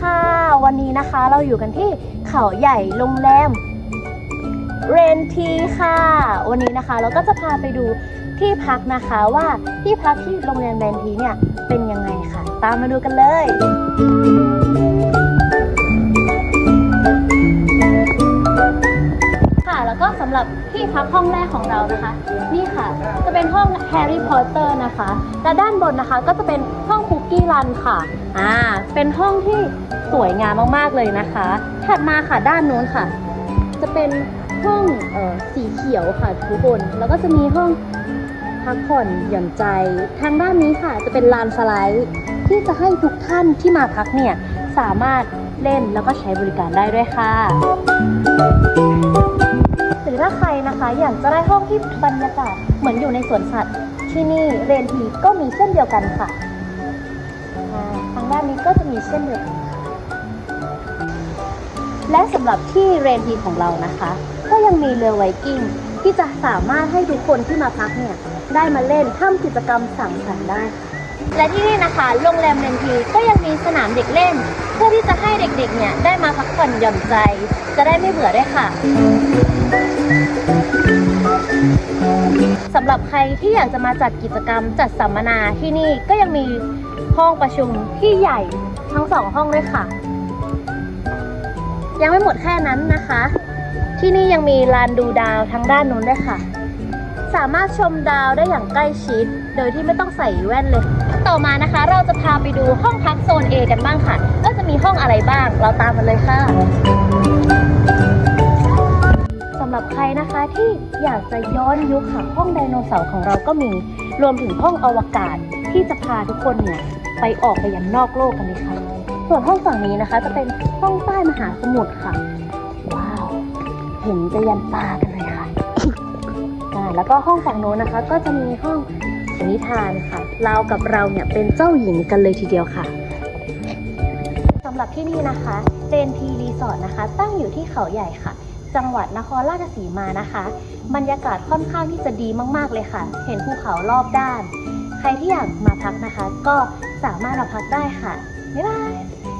ค่ะ วันนี้นะคะเราอยู่กันที่เขาใหญ่โรงแรมเรนทีค่ะ วันนี้นะคะเราก็จะพาไปดูที่พักนะคะว่าที่พักที่โรงแรมเรนทีเนี่ยเป็นยังไงค่ะ ตามมาดูกันเลยค่ะแล้วก็สำหรับที่พักห้องแรกของเรานะคะ นี่ค่ะ จะเป็นห้องแฮร์รี่พอตเตอร์นะคะ และด้านบนนะคะก็จะเป็นห้อง กี้รันค่ะ อ่า เป็นห้องที่สวยงามมากๆเลยนะคะ ถัดมาค่ะด้านนู้นค่ะ จะเป็นห้องเอ่อสีเขียวค่ะทุกคน แล้วก็จะมีห้องพักผ่อนหย่อนใจ ทางด้านนี้ค่ะ จะเป็นลานสไลด์ที่จะให้ทุกท่านที่มาพักเนี่ยสามารถเล่นแล้วก็ใช้บริการได้ด้วยค่ะ หรือถ้าใครนะคะอยากจะได้ห้องที่บรรยากาศเหมือนอยู่ในสวนสัตว์ที่นี่เรนทีก็มีเช่นเดียวกันค่ะ นี้ก็จะมีเช่นเดียวกันค่ะและสำหรับที่เรนทีของเรานะคะ ก็ยังมีเรือไวกิ้งที่จะสามารถให้ทุกคนที่มาพักเนี่ยได้มาเล่นทำกิจกรรมสังสรรค์ได้ค่ะและที่นี่นะคะโรงแรมเรนทีก็ยังมีสนามเด็กเล่น เพื่อที่จะให้เด็กๆเนี่ยได้มาพักผ่อนหย่อนใจ จะได้ไม่เบื่อด้วยค่ะ สำหรับใครที่อยากจะมาจัดกิจกรรมจัดสัมมนาที่นี่ก็ยังมีห้องประชุมที่ใหญ่ทั้งสองห้องด้วยค่ะ ยังไม่หมดแค่นั้นนะคะ ที่นี่ยังมีลานดูดาวทางด้านนู้นด้วยค่ะ สามารถชมดาวได้อย่างใกล้ชิด โดยที่ไม่ต้องใส่แว่นเลย ต่อมานะคะ เราจะพาไปดูห้องพักโซน A กันบ้างค่ะว่าจะมีห้องอะไรบ้าง เราตามมาเลยค่ะ ใครนะคะที่อยากจะย้อนยุคค่ะห้องไดโนเสาร์ของเราก็มี รวมถึงห้องอวกาศที่จะพาทุกคนเนี่ยไปออกไปยังนอกโลกกันเลยค่ะ ส่วนห้องฝั่งนี้นะคะจะเป็นห้องใต้มหาสมุทรค่ะ ว้าว เห็นจะยันตากันเลยค่ะแล้วก็ห้องฝั่งโน้นนะคะ ก็จะมีห้องนิทานค่ะ เรากับเราเนี่ยเป็นเจ้าหญิงกันเลยทีเดียวค่ะสำหรับที่นี่นะคะเรนทีรีสอร์ทนะคะ ตั้งอยู่ที่เขาใหญ่ค่ะ จังหวัดนครราชสีมานะคะ บรรยากาศค่อนข้างที่จะดีมากๆเลยค่ะ เห็นภูเขารอบด้าน ใครที่อยากมาพักนะคะ ก็สามารถมาพักได้ค่ะบ๊ายบาย